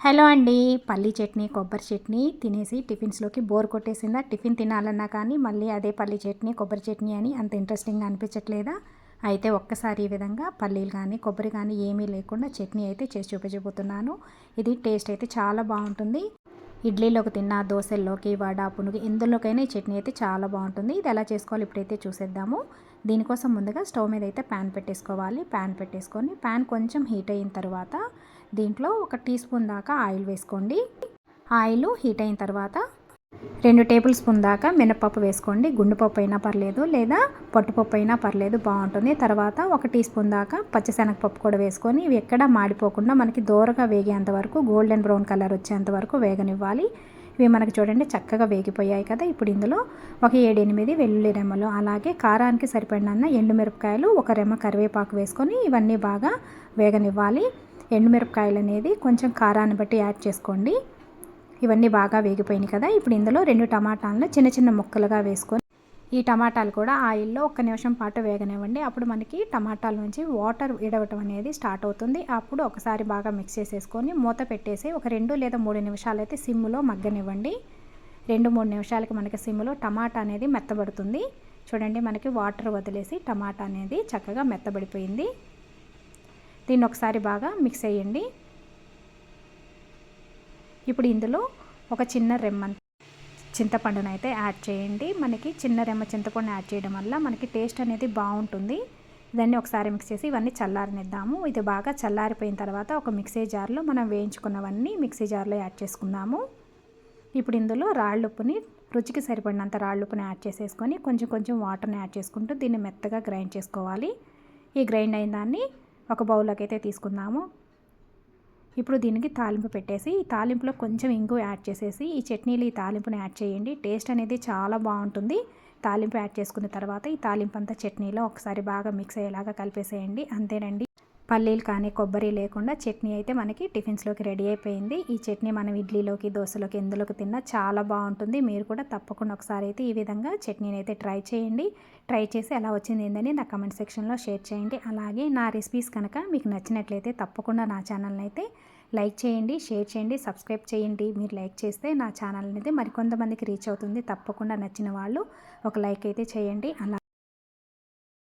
Hello అండి. పల్లీ చట్నీ కొబ్బరి చట్నీ తినేసి టిఫిన్స్లోకి బోర్ కొట్టేసిందా? టిఫిన్ తినాలన్నా కానీ మళ్ళీ అదే పల్లీ చట్నీ కొబ్బరి చట్నీ అని అంత ఇంట్రెస్టింగ్గా అనిపించట్లేదా? అయితే ఒక్కసారి ఈ విధంగా పల్లీలు కానీ కొబ్బరి కానీ ఏమీ లేకుండా చట్నీ అయితే చేసి చూపించబోతున్నాను. ఇది టేస్ట్ అయితే చాలా బాగుంటుంది. ఇడ్లీలోకి తిన్న దోశల్లోకి వడ పునుగు ఎందులోకైనా ఈ చట్నీ అయితే చాలా బాగుంటుంది. ఇది ఎలా చేసుకోవాలి ఇప్పుడైతే చూసేద్దాము. దీనికోసం ముందుగా స్టవ్ మీద అయితే ప్యాన్ పెట్టేసుకోవాలి. ప్యాన్ పెట్టేసుకొని ప్యాన్ కొంచెం హీట్ అయిన తర్వాత దీంట్లో ఒక టీ స్పూన్ దాకా ఆయిల్ వేసుకోండి. ఆయిల్ హీట్ అయిన తర్వాత రెండు టేబుల్ స్పూన్ దాకా మినపప్పు వేసుకోండి. గుండుపప్పు అయినా పర్లేదు లేదా పట్టుపప్పు అయినా పర్లేదు బాగుంటుంది. తర్వాత ఒక టీ స్పూన్ దాకా పచ్చిశనగపప్పు కూడా వేసుకొని ఇవి ఎక్కడ మాడిపోకుండా మనకి దూరగా వేగేంత వరకు గోల్డెన్ బ్రౌన్ కలర్ వచ్చేంత వరకు వేగనివ్వాలి. ఇవి మనకి చూడండి చక్కగా వేగిపోయాయి కదా ఇప్పుడు ఇందులో. ఒక ఏడెనిమిది వెల్లుల్లి రెమ్మలు అలాగే కారానికి సరిపడిన ఎండుమిరపకాయలు ఒక రెమ్మ కరివేపాకు వేసుకొని ఇవన్నీ బాగా వేగనివ్వాలి. ఎండుమిరపకాయలు అనేది కొంచెం కారాన్ని బట్టి యాడ్ చేసుకోండి. ఇవన్నీ బాగా వేగిపోయినాయి కదా. ఇప్పుడు ఇందులో రెండు టమాటాలను చిన్న చిన్న ముక్కలుగా వేసుకొని ఈ టమాటాలు కూడా ఆయిల్లో ఒక్క నిమిషం పాటు వేగనివ్వండి. అప్పుడు మనకి టమాటాల నుంచి వాటర్ విడవటం అనేది స్టార్ట్ అవుతుంది. అప్పుడు ఒకసారి బాగా మిక్స్ చేసేసుకొని మూత పెట్టేసి ఒక రెండు లేదా మూడు నిమిషాలు అయితే సిమ్లో మగ్గనివ్వండి. రెండు మూడు నిమిషాలకి మనకి సిమ్లో టమాటా అనేది మెత్తబడుతుంది. చూడండి మనకి వాటర్ వదిలేసి టమాటా అనేది చక్కగా మెత్తబడిపోయింది. దీన్ని ఒకసారి బాగా మిక్స్ చేయండి ఇప్పుడు ఇందులో ఒక చిన్న రెమ్మ చింతపండును అయితే యాడ్ చేయండి. మనకి చిన్న రెమ్మ చింతపండు యాడ్ చేయడం వల్ల మనకి టేస్ట్ అనేది బాగుంటుంది. ఇవన్నీ ఒకసారి మిక్స్ చేసి ఇవన్నీ చల్లారనిద్దాము. ఇది బాగా చల్లారిపోయిన తర్వాత ఒక మిక్సీ జార్లో మనం వేయించుకున్నవన్నీ మిక్సీ జార్లో యాడ్ చేసుకుందాము. ఇప్పుడు ఇందులో రాళ్ళుప్పుని రుచికి సరిపడినంత రాళ్ళుప్పుని యాడ్ చేసేసుకొని కొంచెం కొంచెం వాటర్ని యాడ్ చేసుకుంటూ దీన్ని మెత్తగా గ్రైండ్ చేసుకోవాలి. ఈ గ్రైండ్ అయిన దాన్ని ఒక బౌల్లోకి అయితే తీసుకుందాము. ఇప్పుడు దీనికి తాలింపు పెట్టేసి ఈ తాలింపులో కొంచెం ఇంగు యాడ్ చేసేసి ఈ చట్నీలు ఈ తాలింపుని యాడ్ చేయండి. టేస్ట్ అనేది చాలా బాగుంటుంది. తాలింపు యాడ్ చేసుకున్న తర్వాత ఈ తాలింపు అంతా చట్నీలో ఒకసారి బాగా మిక్స్ అయ్యేలాగా కలిపేసేయండి. అంతేనండి. పల్లీలు కానీ కొబ్బరి లేకుండా చట్నీ అయితే మనకి టిఫిన్స్లోకి రెడీ అయిపోయింది. ఈ చట్నీ మనం ఇడ్లీలోకి దోశలోకి ఎందులోకి తిన్నా చాలా బాగుంటుంది. మీరు కూడా తప్పకుండా ఒకసారి అయితే ఈ విధంగా చట్నీని అయితే ట్రై చేయండి. ట్రై చేసి ఎలా వచ్చింది ఏందని నా కమెంట్ సెక్షన్లో షేర్ చేయండి. అలాగే నా రెసిపీస్ కనుక మీకు నచ్చినట్లయితే తప్పకుండా నా ఛానల్ని అయితే లైక్ చేయండి షేర్ చేయండి సబ్స్క్రైబ్ చేయండి. మీరు లైక్ చేస్తే నా ఛానల్ అనేది మరికొంతమందికి రీచ్ అవుతుంది. తప్పకుండా నచ్చిన వాళ్ళు ఒక లైక్ అయితే చేయండి. అలా